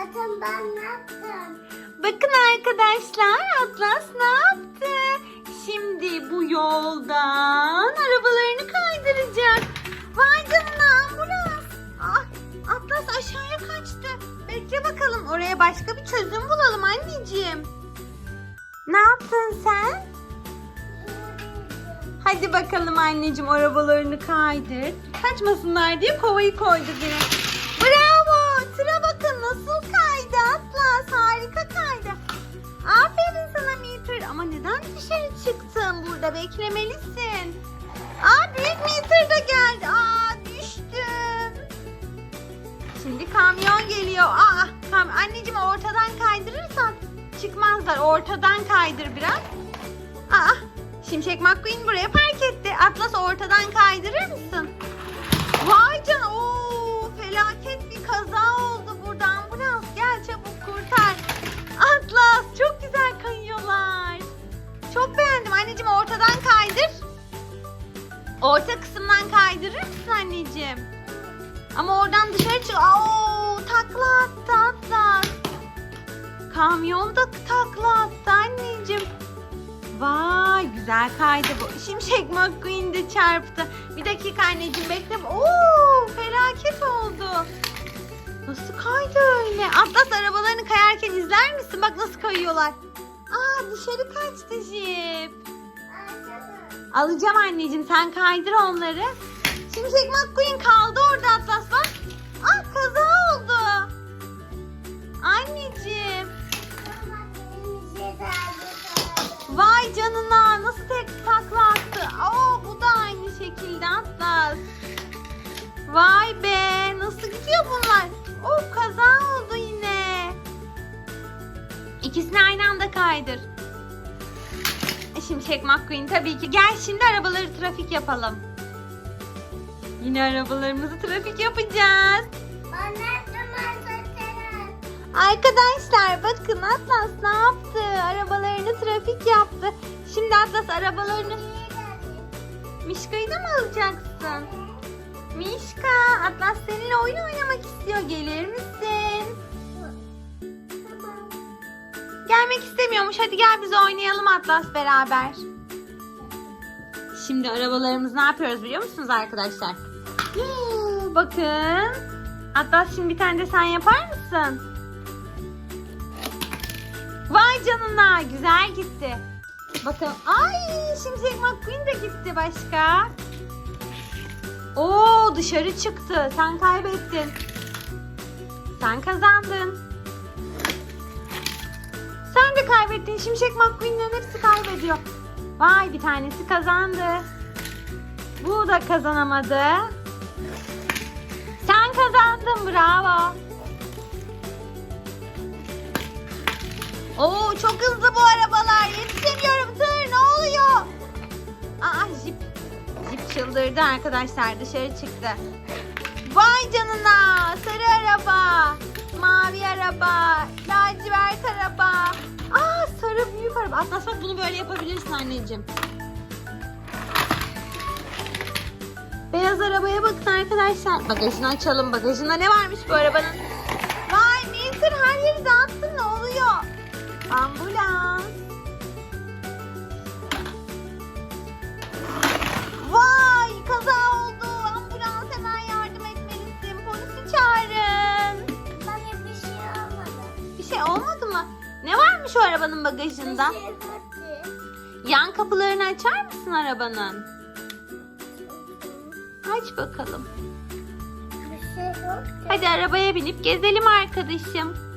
Bakın ben ne yaptım? Bakın arkadaşlar Atlas ne yaptı? Şimdi bu yoldan arabalarını kaydıracak. Vay canına ambulans. Ah, Atlas aşağıya kaçtı. Bekle bakalım oraya başka bir çözüm bulalım anneciğim. Ne yaptın sen? Hadi bakalım anneciğim arabalarını kaydır. Kaçmasınlar diye kovayı koydu yine. Burada beklemelisin. Aa büyük Meter da geldi. Aa düştüm. Şimdi kamyon geliyor. Aa kam anneciğim ortadan kaydırırsan çıkmazlar. Ortadan kaydır biraz. Aa Şimşek McQueen buraya park etti. Atlas ortadan kaydırır mısın? Vay can Orta kısımdan kaydırır anneciğim? Ama oradan dışarı çık. Oo, takla attı Atlas. Kamyon da takla attı anneciğim. Vay güzel kaydı bu. Şimşek McQueen de çarptı. Bir dakika anneciğim bekle. Oo felaket oldu. Nasıl kaydı öyle? Atlas arabalarını kayarken izler misin? Bak nasıl kayıyorlar. Aa dışarı kaçtı jip. Alacağım anneciğim sen kaydır onları. Şimşek McQueen kaldı orada Atlas bak. Ah kaza oldu. Anneciğim. Vay canına nasıl tek takla attı. Oo bu da aynı şekilde Atlas. Vay be nasıl gidiyor bunlar? Oh kaza oldu yine. İkisini aynı anda kaydır. Şimşek McQueen tabii ki. Gel şimdi arabaları trafik yapalım. Yine arabalarımızı trafik yapacağız. Arkadaşlar bakın Atlas ne yaptı? Arabalarını trafik yaptı. Şimdi Atlas arabalarını... Mişka'yı da mı alacaksın? Mişka, Atlas seninle oyun oynamak istiyor. Gelir misin? Gelmek istemiyormuş. Hadi gel biz oynayalım Atlas beraber. Şimdi arabalarımızı ne yapıyoruz biliyor musunuz arkadaşlar? Bakın. Atlas şimdi bir tane de sen yapar mısın? Vay canına güzel gitti. Bakın ay Şimşek McQueen de gitti başka. Oo dışarı çıktı. Sen kaybettin. Sen kazandın. Kaybettin. Şimşek McQueen'lerin hepsi kaybediyor. Vay bir tanesi kazandı. Bu da kazanamadı. Sen kazandın bravo. Oo çok hızlı bu arabalar. Yetişemiyorum tır ne oluyor? Aa jip. Jip çıldırdı arkadaşlar dışarı çıktı. Vay canına sarı araba. Mavi araba. Lacivert araba. Araba. Atlas bak bunu böyle yapabilirsin anneciğim. Beyaz arabaya bakın arkadaşlar. Bagajını açalım. Bagajında ne varmış bu arabanın? Vay Milter her yeri dağıttın O arabanın bagajında? Bir yoktu. Yan kapılarını açar mısın arabanın? Aç bakalım. Şey. Hadi arabaya binip gezelim arkadaşım.